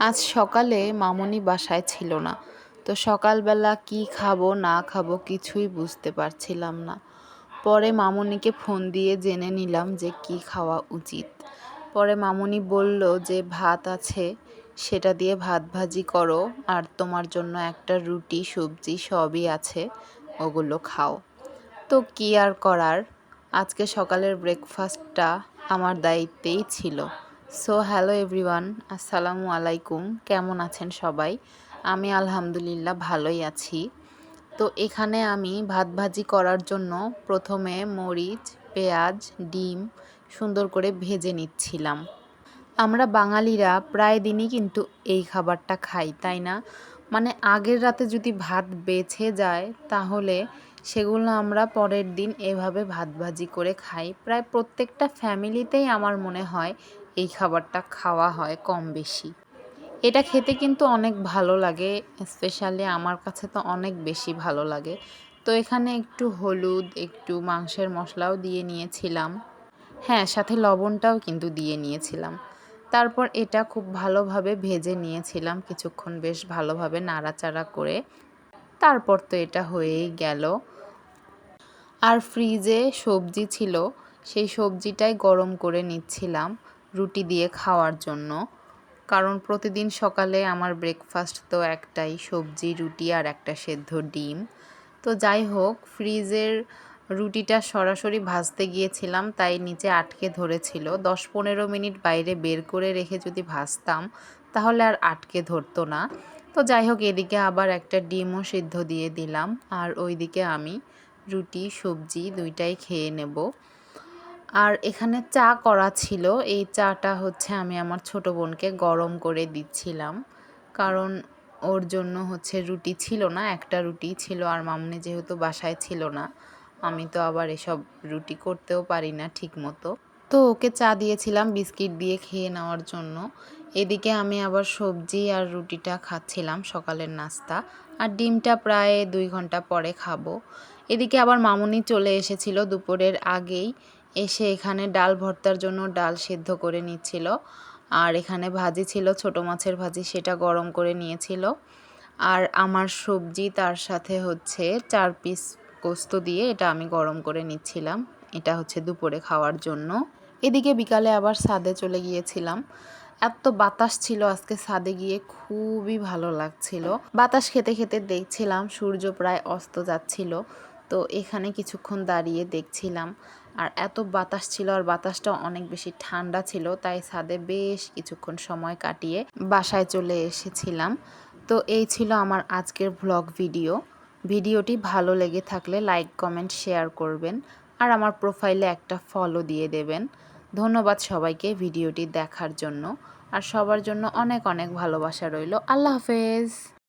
আজ সকালে মামনি বাসায় ছিল না। তো সকালবেলা কি খাব, না খাব কিছুই বুঝতে পারছিলাম না। পরে মামনিকে ফোন দিয়ে জেনে নিলাম যে কি খাওয়া উচিত। পরে মামনি বলল যে ভাত আছে, সেটা দিয়ে ভাত ভাজি করো, আর তোমার জন্য একটা রুটি, সবজি সবই আছে, ওগুলো খাও। তো কি আর করার? আজকে সকালের ব্রেকফাস্টটা আমার দায়িত্বেই ছিল। সো হ্যালো এভরিওয়ান আসসালামু আলাইকুম কেমন আছেন সবাই? আমি আলহামদুলিল্লাহ ভালোই আছি। তো এখানে আমি ভাত ভাজি করার জন্য প্রথমে মরিচ, পেঁয়াজ, ডিম সুন্দর করে ভেজে নিচ্ছিলাম। আমরা বাঙালিরা প্রায় দিনই কিন্তু এই খাবারটা খাই, তাই না? মানে আগের রাতে যদি ভাত বেছে যায়, তাহলে সেগুলো আমরা পরের দিন এভাবে ভাত ভাজি করে খাই। প্রায় প্রত্যেকটা ফ্যামিলিতেই আমার মনে হয় এই খাবারটা খাওয়া হয় কম বেশি। এটা খেতে কিন্তু অনেক ভালো লাগে স্পেশালি আমার কাছে তো অনেক বেশি ভালো লাগে। তো এখানে একটু হলুদ, একটু মাংসের মশলাও দিয়ে নিয়েছিলাম। হ্যাঁ সাথে লবণটাও কিন্তু দিয়ে নিয়েছিলাম। তারপর এটা খুব ভালোভাবে ভেজে নিয়েছিলাম কিছুক্ষণ বেশ ভালোভাবে নাড়াচাড়া করে। তারপর তো এটা হয়েই গেল। আর ফ্রিজে সবজি ছিল, সেই সবজিটাই গরম করে নিচ্ছিলাম। রুটি দিয়ে খাওয়ার জন্য। কারণ প্রতিদিন সকালে আমার ব্রেকফাস্ট তো একটাই, সবজি, রুটি আর একটা সেদ্ধ ডিম। তো যাই হোক, ফ্রিজের রুটিটা সরাসরি ভাজতে গিয়েছিলাম, তাই নিচে আটকে ধরেছিল। দশ পনেরো মিনিট বাইরে বের করে রেখে যদি ভাজতাম, তাহলে আর আটকে ধরতো না। তো যাই হোক, এদিকে আবার একটা ডিমও সিদ্ধ দিয়ে দিলাম। আর ওইদিকে আমি রুটি, সবজি দুইটাই খেয়ে নেব। আর এখানে চা করা ছিল। এই চাটা হচ্ছে আমি আমার ছোট বোনকে গরম করে দিচ্ছিলাম। কারণ ওর জন্য হচ্ছে রুটি ছিল না, একটা রুটি ছিল আর মামনি যেহেতু বাসায় ছিল না, আমি তো আবার এসব রুটি করতেও পারি না ঠিক মতো তো ওকে চা দিয়েছিলাম বিস্কিট দিয়ে খেয়ে নেওয়ার জন্য। এদিকে আমি আবার সবজি আর রুটিটা খাচ্ছিলাম সকালের নাস্তা আর ডিমটা প্রায় দুই ঘণ্টা পরে খাব। এদিকে আবার মামুনি চলে এসেছিল দুপুরের আগেই। এসে এখানে ডাল ভর্তার জন্য ডাল সেদ্ধ করে নিচ্ছিল। আর এখানে ভাজি ছিল, ছোট মাছের ভাজি সেটা গরম করে নিয়েছিল। আর আমার সবজি তার সাথে হচ্ছে চার পিস পোস্ত দিয়ে এটা আমি গরম করে নিচ্ছিলাম। এটা হচ্ছে দুপুরে খাওয়ার জন্য। এদিকে বিকালে আবার সাদে চলে গিয়েছিলাম। এত বাতাস ছিল আজকে সাদে গিয়ে, খুবই ভালো লাগছিল। বাতাস খেতে খেতে দেখছিলাম সূর্য প্রায় অস্ত যাচ্ছিল। তো এখানে কিছুক্ষণ দাঁড়িয়ে দেখছিলাম। আর এত বাতাস ছিল আর বাতাসটা অনেক বেশি ঠান্ডা ছিল, তাই ছাদে বেশ কিছুক্ষণ সময় কাটিয়ে বাসায় চলে এসেছিলাম। তো এই ছিল আমার আজকের ভ্লগ ভিডিও ভিডিওটি ভালো লেগে থাকলে লাইক কমেন্ট শেয়ার করবেন আর আমার প্রোফাইলে একটা ফলো দিয়ে দেবেন। ধন্যবাদ সবাইকে ভিডিওটি দেখার জন্য। আর সবার জন্য অনেক অনেক ভালোবাসা রইল। আল্লাহ হাফেজ!